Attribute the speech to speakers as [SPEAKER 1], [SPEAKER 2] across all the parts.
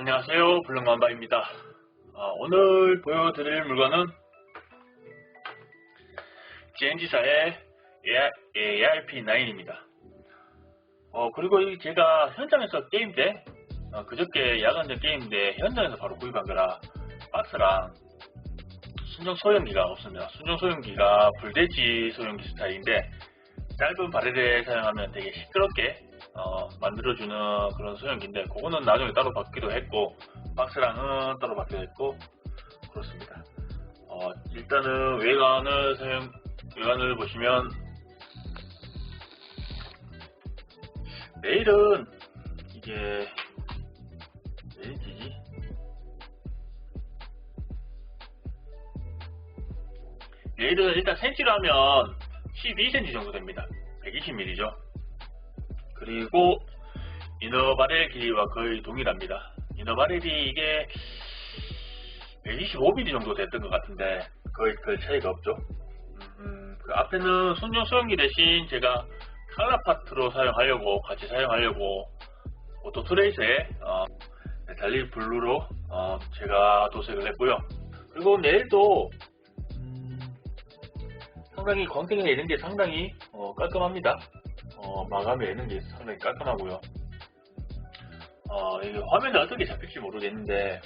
[SPEAKER 1] 안녕하세요. 블랙맘바입니다. 어, 오늘 보여드릴 물건은 GNG사의 ARP9입니다. 어, 그리고 이 제가 현장에서 게임 때 어, 그저께 야간 전 게임 때 현장에서 바로 구입한 거라 박스랑 순정 소형기가 없습니다. 순정 소형기가 불대지 소형기 스타일인데 짧은 바렐에 사용하면 되게 시끄럽게 어, 만들어주는 그런 소형기인데 그거는 나중에 따로 받기도 했고 박스랑은 따로 받기도 했고 그렇습니다. 어, 일단은 외관을 사용 외관을 보시면 내일은 이게 메인지지? 내일은 일단 센치로 하면 12cm 정도 됩니다. 120mm죠 그리고 이너바렐 길이와 거의 동일합니다. 이너바렐이 이게 125mm 정도 됐던 것 같은데 거의 별 차이가 없죠. 음, 그 앞에는 순정 소형기 대신 제가 칼라파트로 사용하려고 같이 사용하려고 오토 트레이스에 어, 달리 블루로 어, 제가 도색을 했고요. 그리고 내일도 음, 상당히 광택이나 이런 게 상당히 어, 깔끔합니다. 어, 마감이 되는 게 상당히 깔끔하고요. 어, 이게 화면에 어떻게 잡힐지 모르겠는데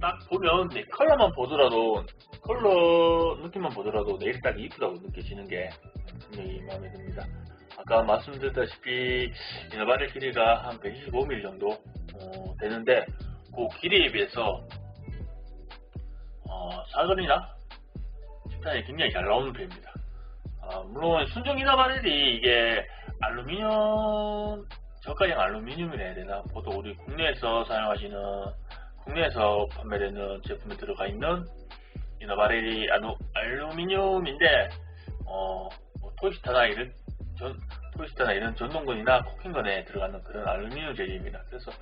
[SPEAKER 1] 딱 보면 네, 컬러만 보더라도 컬러 느낌만 보더라도 내일 딱 이쁘다고 느껴지는 게 굉장히 마음에 듭니다. 아까 말씀드렸다시피 이너바렐 길이가 한 125mm 정도 어, 되는데 그 길이에 비해서 어, 사거리나 식단이 굉장히 잘 나오는 편입니다. 아, 물론 순정 이너바렐이 이게 알루미늄 저가형 알루미늄이라 해야 되나 보통 우리 국내에서 사용하시는 국내에서 판매되는 제품에 들어가 있는 이너바렐이 알루미늄인데 어, 뭐 토이스타나 이런 전, 토이스타나 이런 전동건이나 코킹건에 들어가는 그런 알루미늄 재질입니다. 그래서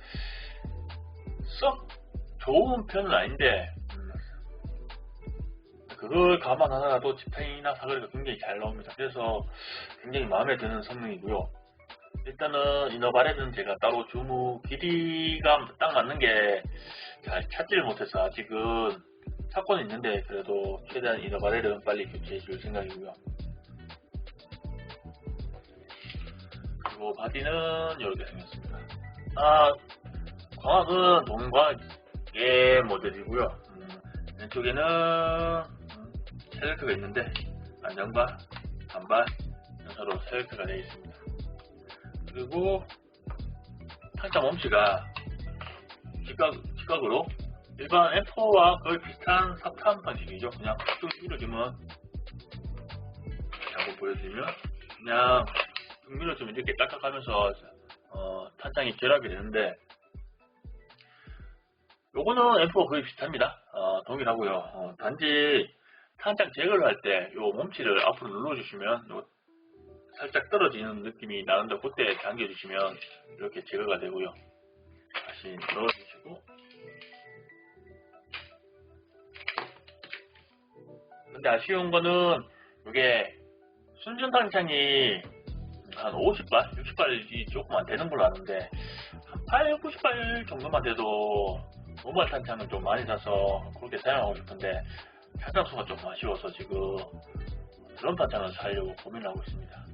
[SPEAKER 1] 썩 좋은 편은 아닌데 그걸 감안하더라도 지탱이나 사거리가 굉장히 잘 나옵니다. 그래서 굉장히 마음에 드는 성능이고요. 일단은 이너바렐은 제가 따로 주무 길이가 딱 맞는 게 잘 찾지를 못해서 아직은 찾고는 있는데 그래도 최대한 이너바렐은 빨리 교체해 줄 생각이고요. 그리고 바디는 이렇게 생겼습니다. 아, 광학은 동광의 모델이고요. 음, 왼쪽에는 셀렉트가 있는데 안전바, 단발, 연사로 셀렉트가 되어 있습니다. 그리고 탄자 멈치가 직각, 직각으로 일반 M4와 거의 비슷한 사탄 방식이죠. 그냥 쭉 밀어주면 한번 보여드리면 그냥 쭉 밀어주면 이렇게 딱딱하면서 어, 탄창이 결합이 되는데 요거는 M4와 거의 비슷합니다. 어, 동일하고요. 어, 단지 탄창 제거를 할 때 요 몸치를 앞으로 눌러주시면 요 살짝 떨어지는 느낌이 나는데 그때 당겨주시면 이렇게 제거가 되고요. 다시 넣어주시고 근데 아쉬운 거는 이게 순전 탄창이 한 50발, 60발이 조금 안 되는 걸로 아는데 한 8, 90발 정도만 돼도 노멀 탄창은 좀 많이 사서 그렇게 사용하고 싶은데 탄창수가 좀 아쉬워서 지금 드럼 탄창을 사려고 고민하고 있습니다.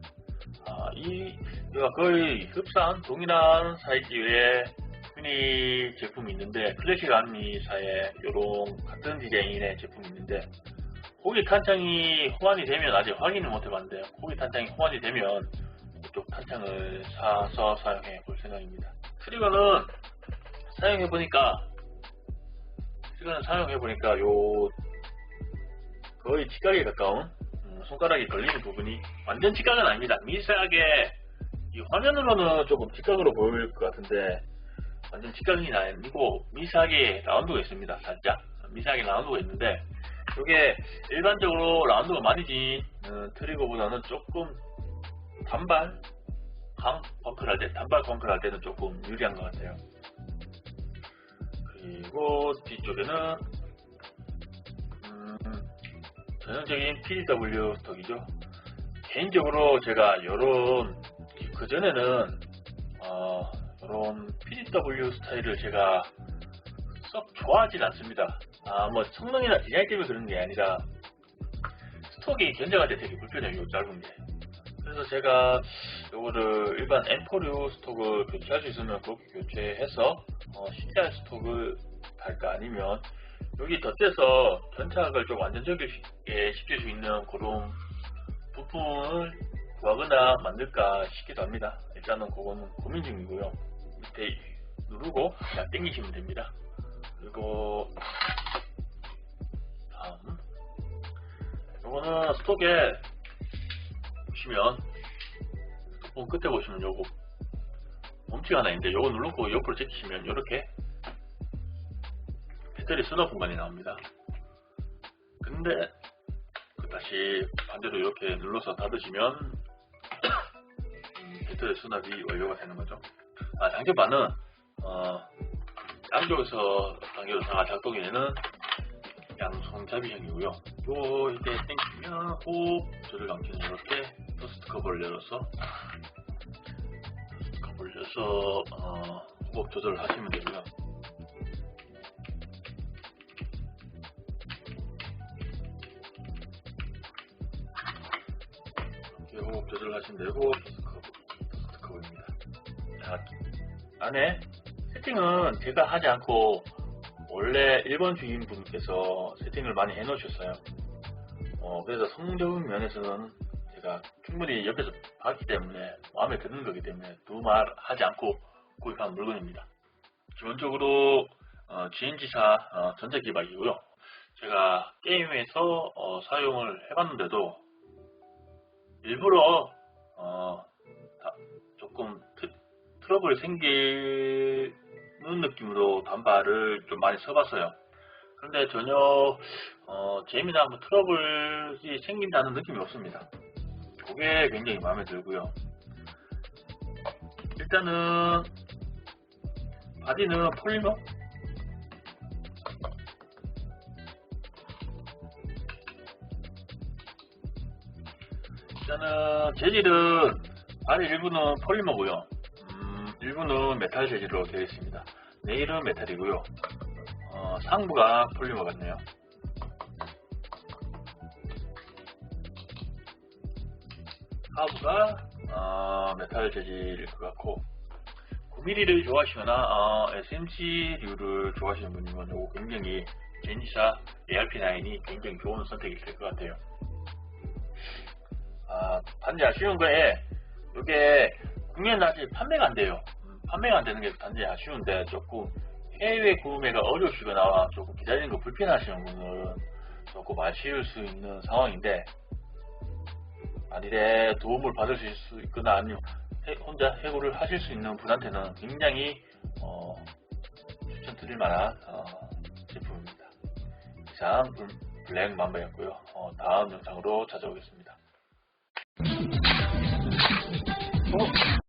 [SPEAKER 1] 아, 이, 이가 거의 흡사한 동일한 사이즈의 미니 제품이 있는데 클래식 아미사의 이런 같은 디자인의 제품이 있는데 거기 탄창이 호환이 되면 아직 확인을 못 해봤는데 거기 탄창이 호환이 되면 그쪽 탄창을 사서 사용해 볼 생각입니다. 트리거는 사용해 보니까 트리거는 사용해 보니까 요 거의 직각에 가까운 음, 손가락이 걸리는 부분이 완전 직각은 아닙니다. 미세하게 이 화면으로는 조금 직각으로 보일 것 같은데 완전 직각이 아니고 미세하게 라운드가 있습니다. 살짝 미세하게 라운드가 있는데 이게 일반적으로 라운드가 많이 진 어, 트리거보다는 조금 단발 강 벙크를 할 때, 단발 벙크를 할 때는 조금 유리한 것 같아요. 그리고 뒤쪽에는 음, 전형적인 PW 스톡이죠. 개인적으로 제가 이런 그 전에는 어, 그런 PDW 스타일을 제가 썩 좋아하진 않습니다. 아, 뭐 성능이나 디자인 때문에 그런 게 아니라 스톡이 견제가 돼 되게 불편해요, 짧은 게. 그래서 제가 요거를 일반 M4류 스톡을 교체할 수 있으면 그렇게 교체해서 어, CTR 스톡을 달까 아니면 여기 덧대서 견착을 좀 안정적이게 시킬 수 있는 그런 부품을 구하거나 만들까 싶기도 합니다. 일단은 그거는 고민 중이고요. 밑에 누르고 그냥 당기시면 됩니다. 그리고 다음 요거는 스톡에 보시면 스톡 끝에 보시면 요거 멈치가 하나 있는데 요거 누르고 옆으로 제끼시면 요렇게 배터리 수납 공간이 나옵니다. 근데 그 다시 반대로 이렇게 눌러서 닫으시면 음, 배터리 수납이 완료가 되는 거죠. 아, 장점반은 어, 양쪽에서 단계로 다 작동이 되는 양손잡이형이고요. 요 이때 땡기면 호흡 조절 장치는 이렇게 더스트 커버를 열어서 커버를 열어서 어, 호흡 조절을 하시면 되고요. 더스트 커버, 더스트 커버입니다. 자, 안에 세팅은 제가 하지 않고 원래 일본 주인분께서 세팅을 많이 해놓으셨어요. 어, 그래서 성능적인 면에서는 제가 충분히 옆에서 봤기 때문에 마음에 드는 거기 때문에 두말 하지 않고 구입한 물건입니다. 기본적으로 어, GNG사 어, 전자기박이고요. 제가 게임에서 어, 사용을 해봤는데도 일부러 어, 다- 조금 트, 트러블 생기는 느낌으로 단발을 좀 많이 써봤어요. 그런데 전혀 어, 재미나 뭐 트러블이 생긴다는 느낌이 없습니다. 그게 굉장히 마음에 들고요. 일단은 바디는 폴리머 일단은 재질은 바디 일부는 폴리머고요. 음, 일부는 메탈 재질로 되어 있습니다. 네일은 메탈이고요. 어, 상부가 폴리머 같네요. 하부가 어, 메탈 재질일 것 같고 9mm를 좋아하시거나 어, SMC류를 좋아하시는 분이면 굉장히 제니사 ARP9이 굉장히 좋은 선택이 될 것 같아요. 아, 단지 아쉬운 거에 이게 국내는 아직 판매가 안 돼요. 음, 판매가 안 되는 게 단지 아쉬운데 조금 해외 구매가 어려우시거나 조금 기다리는 거 불편하시는 분은 조금 아쉬울 수 있는 상황인데 만일에 도움을 받을 수 있거나 아니면 해- 혼자 해고를 하실 수 있는 분한테는 굉장히 어, 추천드릴 만한 어, 제품입니다. 이상 블랙 맘바였고요. 어, 다음 영상으로 찾아오겠습니다. 어?